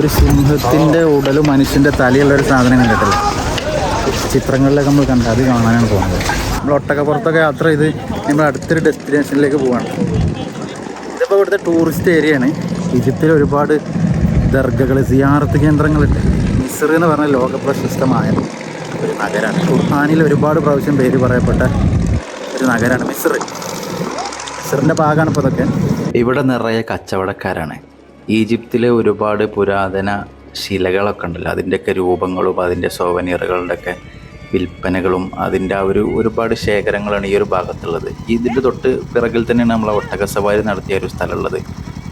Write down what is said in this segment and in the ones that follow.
ഒരു സിംഹത്തിന്റെ ഉടലും മനുഷ്യന്റെ തലയുള്ള ഒരു സാധനം കണ്ടിട്ടില്ല? ചിത്രങ്ങളിലൊക്കെ നമ്മൾ കണ്ട അത് കാണാനാണ് പോകുന്നത്. നമ്മൾ ഒട്ടക്കപ്പുറത്തൊക്കെ യാത്ര ചെയ്ത് നമ്മൾ അടുത്തൊരു ഡെസ്റ്റിനേഷനിലേക്ക് പോവാണ്. ഇതിപ്പോൾ ഇവിടുത്തെ ടൂറിസ്റ്റ് ഏരിയയാണ് ഈജിപ്തിൽ ഒരുപാട് ദർഗകൾ സിയാറത്ത് കേന്ദ്രങ്ങളുണ്ട്. മിസ്ർ എന്ന് പറഞ്ഞ ലോക പ്രശസ്തമായ ഒരു നഗരമാണ് ഖുർഹാനിൽ ഒരുപാട് പ്രാവശ്യം പേര് പറയപ്പെട്ട ഒരു നഗരമാണ് മിസ്ർ. മിസ്റിന്റെ ഭാഗമാണ് ഇപ്പോൾ ഇതൊക്കെ. ഇവിടെ നിറയെ കച്ചവടക്കാരാണ്. ഈജിപ്തിലെ ഒരുപാട് പുരാതന ശിലകളൊക്കെ ഉണ്ടല്ലോ. അതിന്റെയൊക്കെ രൂപങ്ങളും അതിന്റെ സോവനീറുകളുടെയൊക്കെ വിൽപ്പനകളും അതിന്റെ ആ ഒരു ഒരുപാട് ശേഖരങ്ങളാണ് ഈ ഒരു ഭാഗത്തുള്ളത്. ഇതിന്റെ തൊട്ട് പിറകിൽ തന്നെയാണ് നമ്മളെ ഒട്ടക സവാരി നടത്തിയ ഒരു സ്ഥലമുള്ളത്.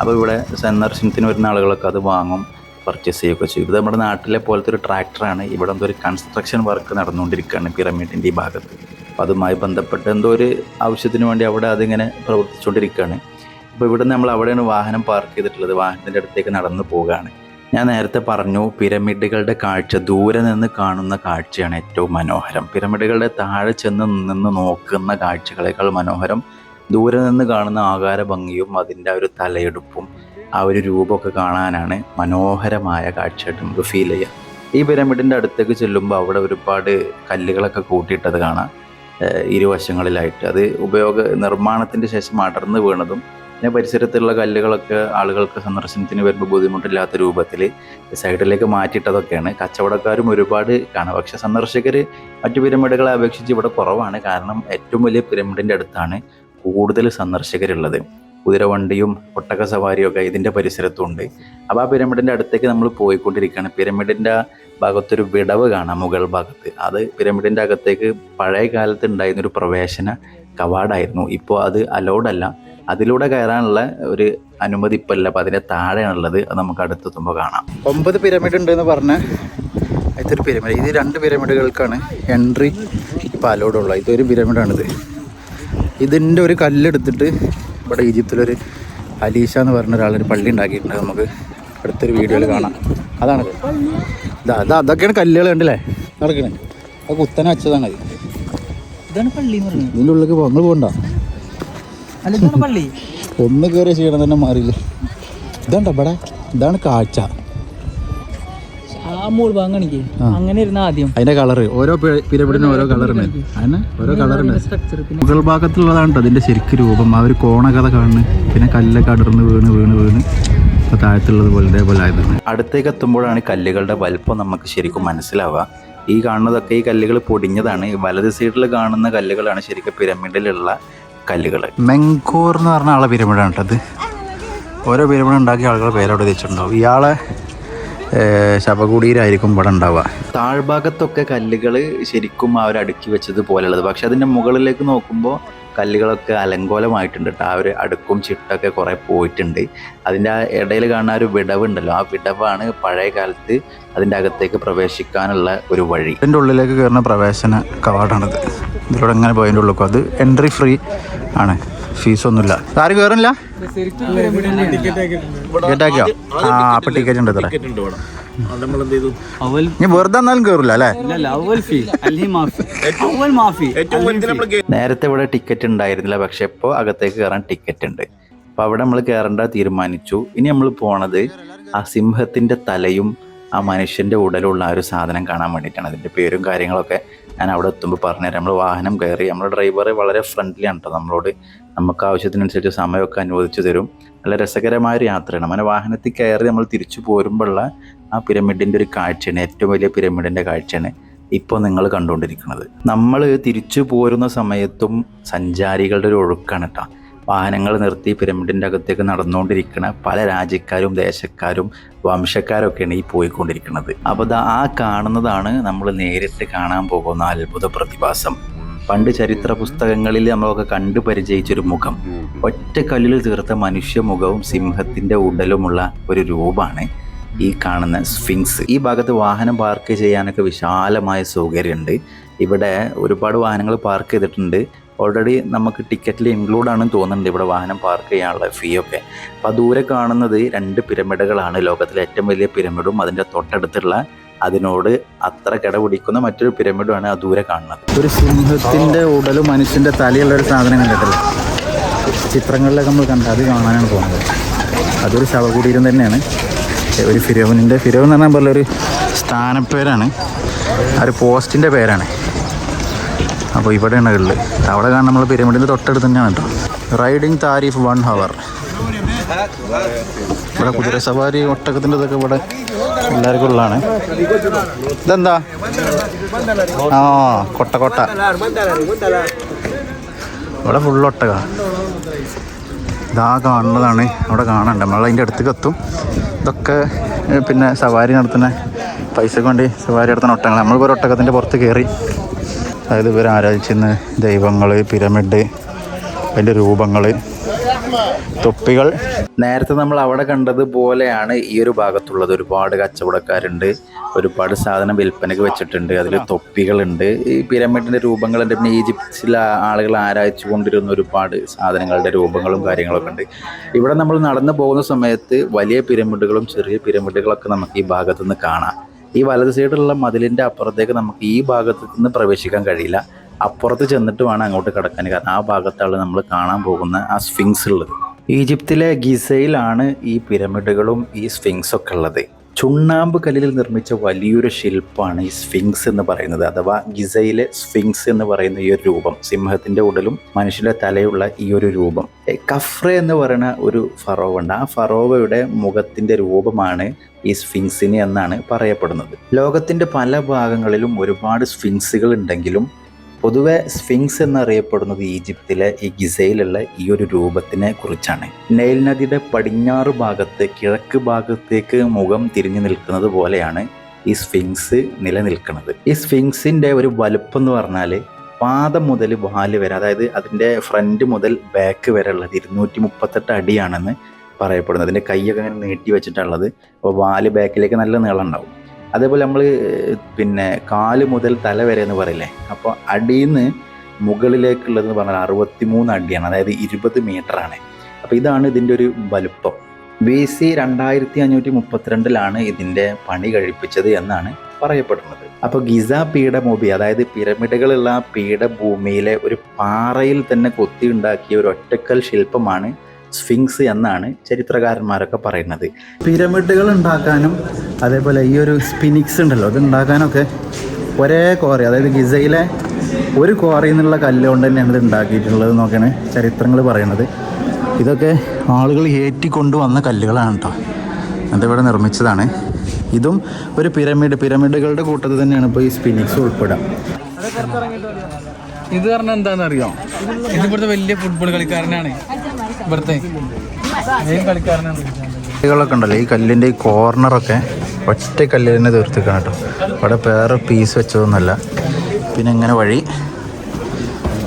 അപ്പോൾ ഇവിടെ സന്ദർശനത്തിന് വരുന്ന ആളുകളൊക്കെ അത് വാങ്ങും പർച്ചേസ് ചെയ്യുകയൊക്കെ ചെയ്യും. ഇത് നമ്മുടെ നാട്ടിലെ പോലത്തെ ഒരു ട്രാക്ടറാണ് ഇവിടെ എന്തോ ഒരു കൺസ്ട്രക്ഷൻ വർക്ക് നടന്നുകൊണ്ടിരിക്കുകയാണ് പിറമിഡിന്റെ ഈ ഭാഗത്ത്. അപ്പോൾ അതുമായി ബന്ധപ്പെട്ട് എന്തോ ഒരു ആവശ്യത്തിന് വേണ്ടി അവിടെ അതിങ്ങനെ പ്രവർത്തിച്ചുകൊണ്ടിരിക്കുകയാണ്. അപ്പോൾ ഇവിടുന്ന് നമ്മൾ അവിടെയാണ് വാഹനം പാർക്ക് ചെയ്തിട്ടുള്ളത്. വാഹനത്തിന്റെ അടുത്തേക്ക് നടന്നു പോവുകയാണ്. ഞാൻ നേരത്തെ പറഞ്ഞു പിരമിഡുകളുടെ കാഴ്ച ദൂരെ നിന്ന് കാണുന്ന കാഴ്ചയാണ് ഏറ്റവും മനോഹരം. പിരമിഡുകളുടെ താഴെ ചെന്ന് നിന്ന് നോക്കുന്ന കാഴ്ചകളേക്കാൾ മനോഹരം ദൂരെ നിന്ന് കാണുന്ന ആകാര ഭംഗിയും അതിന്റെ ഒരു തലയെടുപ്പും ആ ഒരു രൂപമൊക്കെ കാണാനാണ് മനോഹരമായ കാഴ്ചയായിട്ട് നമുക്ക് ഫീൽ ചെയ്യാം. ഈ പിരമിഡിന്റെ അടുത്തേക്ക് ചെല്ലുമ്പോൾ അവിടെ ഒരുപാട് കല്ലുകളൊക്കെ കൂട്ടിയിട്ടത് കാണാം. ഇരുവശങ്ങളിലായിട്ട്. അത് ഉപയോഗ നിർമ്മാണത്തിന്റെ ശേഷം അടർന്നു വീണതും പിന്നെ പരിസരത്തുള്ള കല്ലുകളൊക്കെ ആളുകൾക്ക് സന്ദർശനത്തിന് വരുമ്പോൾ ബുദ്ധിമുട്ടില്ലാത്ത രൂപത്തിൽ സൈഡിലേക്ക് മാറ്റിയിട്ടതൊക്കെയാണ്. കച്ചവടക്കാരും ഒരുപാട് കാണാം. പക്ഷെ സന്ദർശകർ മറ്റു പിരമിഡുകളെ അപേക്ഷിച്ച് ഇവിടെ കുറവാണ്. കാരണം ഏറ്റവും വലിയ പിരമിഡിന്റെ അടുത്താണ് കൂടുതൽ സന്ദർശകരുള്ളത്. കുതിരവണ്ടിയും ഒട്ടക സവാരിയും ഒക്കെ ഇതിന്റെ പരിസരത്തുണ്ട്. അപ്പോൾ ആ പിരമിഡിന്റെ അടുത്തേക്ക് നമ്മൾ പോയിക്കൊണ്ടിരിക്കുകയാണ്. പിരമിഡിന്റെ ഭാഗത്തൊരു വിടവ് കാണാം മുകൾ ഭാഗത്ത്. അത് പിരമിഡിന്റെ അകത്തേക്ക് പഴയ കാലത്ത് ഉണ്ടായിരുന്നൊരു പ്രവേശന കവാടായിരുന്നു. ഇപ്പോൾ അത് അലൗഡ് അല്ല അതിലൂടെ കയറാനുള്ള ഒരു അനുമതി ഇപ്പോൾ ഇല്ല അപ്പോൾ അതിന്റെ താഴെയാണുള്ളത്. അത് നമുക്ക് അടുത്തെത്തുമ്പോൾ കാണാം. ഒമ്പത് പിരമിഡ് ഉണ്ട് എന്ന് പറഞ്ഞ ഇതൊരു പിരമിഡ്. ഇത് രണ്ട് പിരമിഡുകൾക്കാണ് എൻട്രി ഇപ്പോൾ അലോഡ് ഉള്ളത് ഇതൊരു പിരമിഡാണിത്. ഇതിന്റെ ഒരു കല്ലെടുത്തിട്ട് ഇവിടെ ഈജിപ്തിലൊരു അലീഷ എന്ന് പറഞ്ഞ ഒരാളൊരു പള്ളി ഉണ്ടാക്കിയിട്ടുണ്ട്. നമുക്ക് അടുത്തൊരു വീഡിയോയിൽ കാണാം. അതാണത് അതൊക്കെയാണ് കല്ലുകൾ കണ്ടില്ലേ? നടക്കണേ. അത് കുത്തനെ വെച്ചതാണ്. അത് ഇതാണ് പള്ളി ഇതിന്റെ ഉള്ളിലേക്ക് പോ നിങ്ങൾ പോകണ്ട അല്ല ഇതാണ് പള്ളി. ഒന്ന് കയറിയ ക്ഷീണം തന്നെ മാറിയില്ല? ഇതാണ്ട ഇവിടെ? ഇതാണ് കാഴ്ച. ആ മൂൾ ഭാഗം അങ്ങനെ ഇരുന്ന ആദ്യം. അതിന്റെ കളർ ഓരോ പിരമിഡിനും ഓരോ കളറുണ്ട്. അതിന് ഓരോ കളറുണ്ട്. ഉണ്ട് മുകൾ ഭാഗത്തുള്ളതാണ് അതിന്റെ ശരിക്ക് രൂപം. ആ ഒരു കോണകഥ കാണുന്നു. പിന്നെ കല്ലൊക്കെ അടർന്ന് വീണ് വീണ് വീണ്. ഇപ്പൊ താഴത്തുള്ളത് പോലെ ഇതേപോലെ ആയതാണ് അടുത്തേക്ക് എത്തുമ്പോഴാണ് കല്ലുകളുടെ വലുപ്പം നമുക്ക് ശരിക്കും മനസ്സിലാവുക. ഈ കാണുന്നതൊക്കെ ഈ കല്ലുകൾ പൊടിഞ്ഞതാണ്. വലത് സൈഡിൽ കാണുന്ന കല്ലുകളാണ് ശരിക്കും പിരമിഡിലുള്ള കല്ലുകൾ. മെങ്കോർ എന്ന് പറഞ്ഞ ആളെ പിരമിഡാണ് കേട്ടത് ഓരോ പിരമിഡ് ഉണ്ടാക്കിയ ആളുകൾ പേരോട് വെച്ചിട്ടുണ്ടാവും. ഇയാളെ ശവകുടീരായിരിക്കും ഇവിടെ ഉണ്ടാവുക. താഴ്ഭാഗത്തൊക്കെ കല്ലുകൾ ശരിക്കും അവർ അടുക്കി വെച്ചത് പോലെയുള്ളത്. പക്ഷെ അതിന്റെ മുകളിലേക്ക് നോക്കുമ്പോൾ കല്ലുകളൊക്കെ അലങ്കോലമായിട്ടുണ്ട് കേട്ടോ. ആ ഒരു അടുക്കും ചിട്ടൊക്കെ കുറേ പോയിട്ടുണ്ട്. അതിന്റെ ആ ഇടയിൽ കാണുന്ന ഒരു വിടവുണ്ടല്ലോ. ആ വിടവാണ് പഴയ കാലത്ത് അതിന്റെ അകത്തേക്ക് പ്രവേശിക്കാനുള്ള ഒരു വഴി. ഇതിന്റെ ഉള്ളിലേക്ക് കയറുന്ന പ്രവേശന കവാടാണിത്. ഇതിലൂടെ എങ്ങനെ പോയതിന്റെ ഉള്ളിൽ അത് എൻട്രി ഫ്രീ ആണ്. ഫീസൊന്നുമില്ല. ആരും കയറില്ല ടിക്കറ്റ് ആക്കിയോ ആ അപ്പൊ ടിക്കറ്റ് ഉണ്ട് ഇത്ര ഇനി വെറുതെ എന്നാലും കേറില്ല അല്ലേ? നേരത്തെ ഇവിടെ ടിക്കറ്റ് ഉണ്ടായിരുന്നില്ല പക്ഷെ ഇപ്പോൾ അകത്തേക്ക് കയറാൻ ടിക്കറ്റ് ഉണ്ട്. അപ്പോൾ അവിടെ നമ്മൾ കയറേണ്ട തീരുമാനിച്ചു. ഇനി നമ്മൾ പോണത് ആ സിംഹത്തിന്റെ തലയും ആ മനുഷ്യന്റെ ഉടലുള്ള ആ ഒരു സാധനം കാണാൻ വേണ്ടിയിട്ടാണ്. അതിന്റെ പേരും കാര്യങ്ങളൊക്കെ ഞാൻ അവിടെ എത്തുമ്പോൾ പറഞ്ഞുതരാം. നമ്മൾ വാഹനം കയറി നമ്മുടെ ഡ്രൈവർ വളരെ ഫ്രണ്ട്ലി ആണ് കേട്ടോ നമ്മളോട്. നമുക്ക് ആവശ്യത്തിനനുസരിച്ച് സമയമൊക്കെ അനുവദിച്ചു തരും. നല്ല രസകരമായ ഒരു യാത്രയാണ്. അങ്ങനെ വാഹനത്തിൽ കയറി നമ്മൾ തിരിച്ചു പോരുമ്പോഴുള്ള ആ പിരമിഡിന്റെ ഒരു കാഴ്ചയാണ് ഏറ്റവും വലിയ പിരമിഡിന്റെ കാഴ്ചയാണ് ഇപ്പോൾ നിങ്ങൾ കണ്ടുകൊണ്ടിരിക്കുന്നത്. നമ്മൾ തിരിച്ചു പോരുന്ന സമയത്തും സഞ്ചാരികളുടെ ഒരു ഒഴുക്കാണ് കേട്ടോ വാഹനങ്ങൾ നിർത്തി പിരമിഡിന്റെ അകത്തേക്ക് നടന്നുകൊണ്ടിരിക്കുന്ന പല രാജ്യക്കാരും ദേശക്കാരും വംശക്കാരൊക്കെയാണ് ഈ പോയിക്കൊണ്ടിരിക്കുന്നത്. അപ്പോൾ ആ കാണുന്നതാണ് നമ്മൾ നേരിട്ട് കാണാൻ പോകുന്ന അത്ഭുത പ്രതിഭാസം. പണ്ട് ചരിത്ര പുസ്തകങ്ങളിൽ നമ്മളൊക്കെ കണ്ടു പരിചയിച്ചൊരു മുഖം. ഒറ്റ കല്ലിൽ തീർത്ത മനുഷ്യമുഖവും സിംഹത്തിന്റെ ഉടലുമുള്ള ഒരു രൂപമാണ് ഈ കാണുന്ന സ്ഫിങ്സ് ഈ ഭാഗത്ത് വാഹനം പാർക്ക് ചെയ്യാനൊക്കെ വിശാലമായ സൗകര്യമുണ്ട്. ഇവിടെ ഒരുപാട് വാഹനങ്ങൾ പാർക്ക് ചെയ്തിട്ടുണ്ട്. ഓൾറെഡി നമുക്ക് ടിക്കറ്റിൽ ഇൻക്ലൂഡ് ആണെന്ന് തോന്നുന്നുണ്ട് ഇവിടെ വാഹനം പാർക്ക് ചെയ്യാനുള്ള ഫീ ഒക്കെ. അപ്പോൾ ദൂരെ കാണുന്നത് രണ്ട് പിരമിഡുകളാണ്. ലോകത്തിലെ ഏറ്റവും വലിയ പിരമിഡും അതിന്റെ തൊട്ടടുത്തുള്ള അതിനോട് അത്ര കിടപിടിക്കുന്ന മറ്റൊരു പിരമിഡുമാണ് ആ ദൂരെ കാണുന്നത്. ഒരു സിംഹത്തിന്റെ ഉടലും മനുഷ്യന്റെ തലയുള്ള ഒരു സാധനം കണ്ടിട്ടില്ല? ചിത്രങ്ങളിലൊക്കെ നമ്മൾ കണ്ട അത് കാണാനാണ് പോകുന്നത്. അതൊരു ശവകുടീരം തന്നെയാണ്. ഒരു ഫിരോവിനിന്റെ ഫിരോവ് എന്ന് പറഞ്ഞാൽ പോലെ ഒരു സ്ഥാനപ്പേരാണ്. ആ ഒരു പോസ്റ്റിന്റെ പേരാണ്. അപ്പോൾ ഇവിടെയാണ് ഉള്ളത് അവിടെ കാണാൻ നമ്മൾ പിരമിഡിന്റെ തൊട്ടടുത്ത് തന്നെയാണ് കേട്ടോ. റൈഡിങ് താരിഫ് വൺ ഹവർ ഇവിടെ കുതിര സവാരി ഒട്ടകത്തിന്റെ ഇതൊക്കെ ഇവിടെ എല്ലാവർക്കും ഉള്ളതാണ്. ഇതെന്താ? ആ കൊട്ട കൊട്ട. ഇവിടെ ഫുൾ ഒട്ടക. ഇതാ കാണുന്നതാണ്. അവിടെ കാണണ്ട. നമ്മൾ അതിന്റെ അടുത്തേക്ക് എത്തും. ഇതൊക്കെ പിന്നെ സവാരി നടത്തുന്ന പൈസ കൊണ്ട് സവാരി നടത്തുന്ന ഒട്ടകങ്ങൾ നമ്മൾ ഒരു ഒട്ടകത്തിന്റെ പുറത്ത് കയറി അതായത് ഇവർ ആരാധിച്ചിരുന്ന ദൈവങ്ങൾ പിരമിഡ് അതിന്റെ രൂപങ്ങൾ തൊപ്പികൾ. നേരത്തെ നമ്മൾ അവിടെ കണ്ടതുപോലെയാണ് ഈ ഒരു ഭാഗത്തുള്ളത്. ഒരുപാട് കച്ചവടക്കാരുണ്ട് ഒരുപാട് സാധനം വിൽപ്പനയ്ക്ക് വെച്ചിട്ടുണ്ട്. അതിൽ തൊപ്പികളുണ്ട്. ഈ പിരമിഡിന്റെ രൂപങ്ങളുണ്ട് പിന്നെ ഈജിപ്തിലെ ആളുകൾ ആരാധിച്ചു കൊണ്ടിരുന്ന ഒരുപാട് സാധനങ്ങളുടെ രൂപങ്ങളും കാര്യങ്ങളൊക്കെ ഉണ്ട്. ഇവിടെ നമ്മൾ നടന്നു പോകുന്ന സമയത്ത് വലിയ പിരമിഡുകളും ചെറിയ പിരമിഡുകളൊക്കെ നമുക്ക് ഈ ഭാഗത്തുനിന്ന് കാണാം. ഈ വലത് സൈഡിലുള്ള മതിലിന്റെ അപ്പുറത്തേക്ക് നമുക്ക് ഈ ഭാഗത്ത് നിന്ന് പ്രവേശിക്കാൻ കഴിയില്ല. അപ്പുറത്ത് ചെന്നിട്ട് വേണം അങ്ങോട്ട് കിടക്കാൻ. കാരണം ആ ഭാഗത്താണ് നമ്മൾ കാണാൻ പോകുന്ന ആ സ്ഫിങ്സ് ഉള്ളത്. ഈജിപ്തിലെ ഗിസയിലാണ് ഈ പിരമിഡുകളും ഈ സ്ഫിങ്സൊക്കെ ഉള്ളത്. ചുണ്ണാമ്പ് കല്ലിൽ നിർമ്മിച്ച വലിയൊരു ശില്പമാണ് ഈ സ്ഫിങ്സ് എന്ന് പറയുന്നത് അഥവാ ഗിസയിലെ സ്ഫിങ്സ് എന്ന് പറയുന്ന ഈ ഒരു രൂപം സിംഹത്തിന്റെ ഉടലും മനുഷ്യന്റെ തലയുള്ള ഈ ഒരു രൂപം. കഫ്ര എന്ന് പറയുന്ന ഒരു ഫറോവ ഉണ്ട് ആ ഫറോവയുടെ മുഖത്തിന്റെ രൂപമാണ് ഈ സ്ഫിങ്സിന് എന്നാണ് പറയപ്പെടുന്നത്. ലോകത്തിന്റെ പല ഭാഗങ്ങളിലും ഒരുപാട് സ്ഫിങ്സുകൾ ഉണ്ടെങ്കിലും പൊതുവെ സ്ഫിങ്സ് എന്നറിയപ്പെടുന്നത് ഈജിപ്തിലെ ഈ ഗിസയിലുള്ള ഈ ഒരു രൂപത്തിനെ കുറിച്ചാണ്. നൈൽ നദിയുടെ പടിഞ്ഞാറ് ഭാഗത്ത് കിഴക്ക് ഭാഗത്തേക്ക് മുഖം തിരിഞ്ഞു നിൽക്കുന്നത് പോലെയാണ് ഈ സ്ഫിങ്സ് നിലനിൽക്കുന്നത്. ഈ സ്ഫിങ്സിന്റെ ഒരു വലുപ്പം എന്ന് പറഞ്ഞാൽ പാദം മുതൽ വാൽ വരെ അതായത് അതിന്റെ ഫ്രണ്ട് മുതൽ ബാക്ക് വരെ ഉള്ളത് ഇരുന്നൂറ്റി മുപ്പത്തെട്ട് അടിയാണെന്ന് പറയപ്പെടുന്നത്. അതിന്റെ കൈയൊക്കെ അങ്ങനെ നീട്ടി വെച്ചിട്ടുള്ളത്. അപ്പോൾ വാൽ ബാക്കിലേക്ക് നല്ല നീളം ഉണ്ടാവും. അതേപോലെ നമ്മൾ പിന്നെ കാൽ മുതൽ തല വരെ എന്ന് പറയില്ലേ? അപ്പോൾ അടിയിൽ നിന്ന് മുകളിലേക്കുള്ളതെന്ന് പറഞ്ഞാൽ അറുപത്തിമൂന്ന് അടിയാണ് അതായത് ഇരുപത് ആണ് അപ്പോൾ ഇതാണ് ഇതിന്റെ ഒരു വലുപ്പം. ബി സി രണ്ടായിരത്തി അഞ്ഞൂറ്റി മുപ്പത്തിരണ്ടിലാണ് ഇതിന്റെ പണി കഴിപ്പിച്ചത് എന്നാണ് പറയപ്പെടുന്നത്. അപ്പോൾ ഗിസ പീഠഭൂമി അതായത് പിരമിഡുകളുള്ള പീഠഭൂമിയിലെ ഒരു പാറയിൽ തന്നെ കൊത്തി ഉണ്ടാക്കിയ ഒരു ഒറ്റക്കൽ ശില്പമാണ് സ്ഫിങ്സ് എന്നാണ് ചരിത്രകാരന്മാരൊക്കെ പറയുന്നത്. പിരമിഡുകൾ ഉണ്ടാക്കാനും അതേപോലെ ഈ ഒരു സ്പിനിക്സ് ഉണ്ടല്ലോ ഇത് ഉണ്ടാക്കാനൊക്കെ ഒരേ കോറി അതായത് ഗിസയിലെ ഒരു കോറിയിൽ നിന്നുള്ള കല്ല് കൊണ്ട് തന്നെയാണ് ഇത് ഉണ്ടാക്കിയിട്ടുള്ളത് എന്നൊക്കെയാണ് ചരിത്രങ്ങൾ പറയുന്നത്. ഇതൊക്കെ ആളുകൾ ഏറ്റിക്കൊണ്ടുവന്ന കല്ലുകളാണ് കേട്ടോ. അതിവിടെ നിർമ്മിച്ചതാണ്. ഇതും ഒരു പിരമിഡ് പിരമിഡുകളുടെ കൂട്ടത്തിൽ തന്നെയാണ് ഇപ്പോൾ ഈ സ്പിനിക്സ് ഉൾപ്പെടുക. ഇത് പറഞ്ഞാൽ എന്താണെന്ന് അറിയോ ഇതിപ്പോഴത്തെ വലിയ ഫുട്ബോൾ കളിക്കാരനാണ്. കല്ലുകളൊക്കെ ഉണ്ടല്ലോ ഈ കല്ലിന്റെ ഈ കോർണറൊക്കെ ഒറ്റ കല്ലിൽ തന്നെ തീർത്തിക്കണം കേട്ടോ. അവിടെ വേറെ പീസ് വെച്ചതൊന്നുമല്ല. പിന്നെ ഇങ്ങനെ വഴി.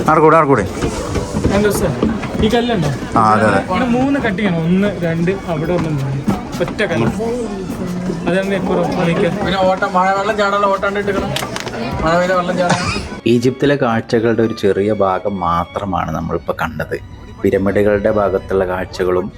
ആർക്കൂടെ ആർക്കൂടെ? ഈ കല്ലുണ്ടോ? ആ അതെ അതെ. ഇവിടെ മൂന്ന് കട്ടിയാണ് ഒന്ന് രണ്ട് അവിടെ ഒന്ന് ഒറ്റ കല്ല്. ഈജിപ്തിലെ കാഴ്ചകളുടെ ഒരു ചെറിയ ഭാഗം മാത്രമാണ് നമ്മളിപ്പോൾ കണ്ടത്. പിരമിഡുകളുടെ ഭാഗത്തുള്ള കാഴ്ചകളും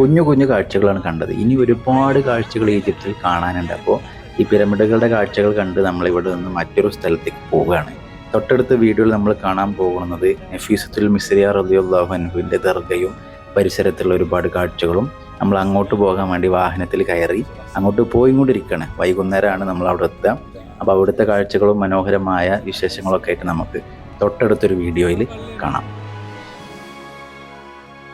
കുഞ്ഞു കുഞ്ഞു കാഴ്ചകളാണ് കണ്ടത്. ഇനി ഒരുപാട് കാഴ്ചകൾ ഈജിപ്തിൽ കാണാനുണ്ട്. അപ്പോൾ ഈ പിരമിഡുകളുടെ കാഴ്ചകൾ കണ്ട് നമ്മളിവിടെ നിന്ന് മറ്റൊരു സ്ഥലത്തേക്ക് പോവുകയാണ്. തൊട്ടടുത്ത വീഡിയോയിൽ നമ്മൾ കാണാൻ പോകുന്നത് നഫീസത്തുൽ മിസ്രിയ റബിയുല്ലാഹുവിന്റെ ദർഗയും പരിസരത്തുള്ള ഒരുപാട് കാഴ്ചകളും. നമ്മൾ അങ്ങോട്ട് പോകാൻ വേണ്ടി വാഹനത്തിൽ കയറി അങ്ങോട്ട് പോയിക്കൊണ്ടിരിക്കുകയാണ്. വൈകുന്നേരമാണ് നമ്മൾ അവിടെ എത്തുക. അപ്പോൾ അവിടുത്തെ കാഴ്ചകളും മനോഹരമായ വിശേഷങ്ങളൊക്കെ ആയിട്ട് നമുക്ക് തൊട്ടടുത്തൊരു വീഡിയോയിൽ കാണാം.